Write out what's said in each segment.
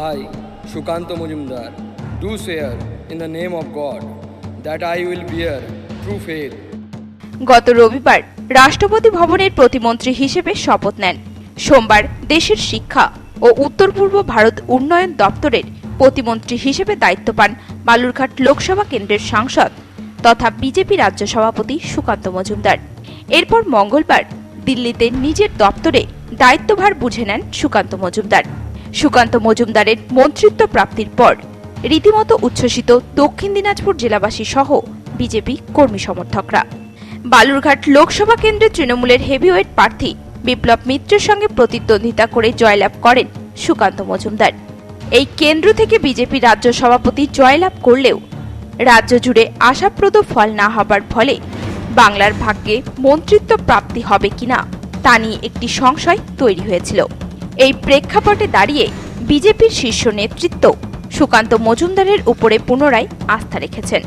I, Shukanta Mujumdar, do swear in the name of God that I will bear true faith. গত রবিবার রাষ্ট্রপতি ভবনের প্রতিমন্ত্রী হিসেবে শপথ নেন। সোমবার দেশের শিক্ষা ও উত্তর পূর্ব ভারত উন্নয়ন দপ্তরের প্রতিমন্ত্রী হিসেবে দায়িত্ব পান বালুরঘাট লোকসভা কেন্দ্রের সাংসদ তথা বিজেপি রাজ্য সভাপতি সুকান্ত মজুমদার। এরপর মঙ্গলবার দিল্লিতে নিজের দপ্তরে দায়িত্বভার বুঝে নেন সুকান্ত মজুমদার। সুকান্ত মজুমদারের মন্ত্রিত্ব প্রাপ্তির পর রীতিমতো উচ্ছ্বসিত দক্ষিণ দিনাজপুর জেলাবাসী সহ বিজেপি কর্মী সমর্থকরা। বালুরঘাট লোকসভা কেন্দ্রে তৃণমূলের হেভিওয়েট প্রার্থী বিপ্লব মিত্রের সঙ্গে প্রতিদ্বন্দ্বিতা করে জয়লাভ করেন সুকান্ত মজুমদার। এই কেন্দ্র থেকে বিজেপি রাজ্য সভাপতি জয়লাভ করলেও রাজ্য জুড়ে আশাপ্রদ ফল না হবার ফলে বাংলার ভাগ্যে মন্ত্রিত্ব প্রাপ্তি হবে কিনা তা নিয়ে একটি সংশয় তৈরি হয়েছিল। এই প্রেক্ষাপটে দাঁড়িয়ে বিজেপির শীর্ষ নেতৃত্ব সুকান্ত মজুমদারের উপরে পুনরায় আস্থা রেখেছেন।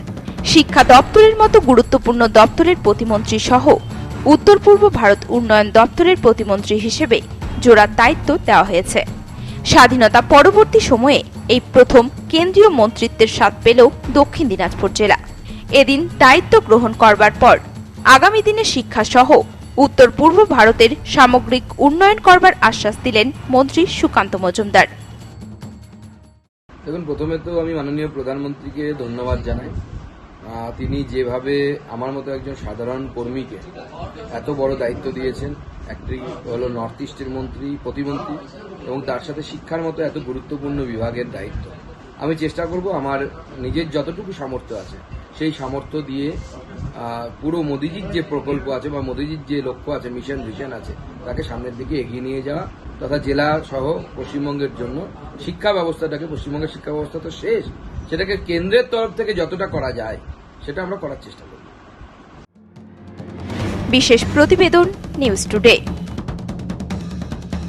শিক্ষা দপ্তরের মতো গুরুত্বপূর্ণ দপ্তরের প্রতিমন্ত্রী সহ উত্তর পূর্ব ভারত উন্নয়ন দপ্তরের প্রতিমন্ত্রী হিসেবে জোড়া দায়িত্ব দেওয়া হয়েছে। স্বাধীনতা পরবর্তী সময়ে এই প্রথম কেন্দ্রীয় মন্ত্রিত্বের স্বাদ পেল দক্ষিণ দিনাজপুর জেলা। এদিন দায়িত্ব গ্রহণ করবার পর আগামী দিনে শিক্ষা সহ উত্তর পূর্ব ভারতের সামগ্রিক উন্নয়ন করবার আশ্বাস দিলেন মন্ত্রী সুকান্ত মজুমদার। দেখুন, প্রথমে তো আমি মাননীয় প্রধানমন্ত্রীকে ধন্যবাদ জানাই। তিনি যেভাবে আমার মতো একজন সাধারণ কর্মীকে এত বড় দায়িত্ব দিয়েছেন, একটি হলো নর্থ ইস্টের মন্ত্রী, প্রতিমন্ত্রী, এবং তার সাথে শিক্ষার মতো এত গুরুত্বপূর্ণ বিভাগের দায়িত্ব। আমি চেষ্টা করব আমার নিজের যতটুকু সামর্থ্য আছে সেই সামর্থ্য দিয়ে পুরো মোদিজির যে প্রকল্প আছে বা মোদিজির যে লক্ষ্য আছে মিশন ভিশন আছে, তাকে সামনের দিকে এগিয়ে নিয়ে যাওয়া তথা জেলা সহ পশ্চিমবঙ্গের জন্য শিক্ষা ব্যবস্থাটাকে, পশ্চিমবঙ্গের শিক্ষা ব্যবস্থা তো শেষ, সেটাকে কেন্দ্রের তরফ থেকে যতটা করা যায়, সেটা আমরা করার চেষ্টা করব। বিশেষ প্রতিবেদন নিউজ টুডে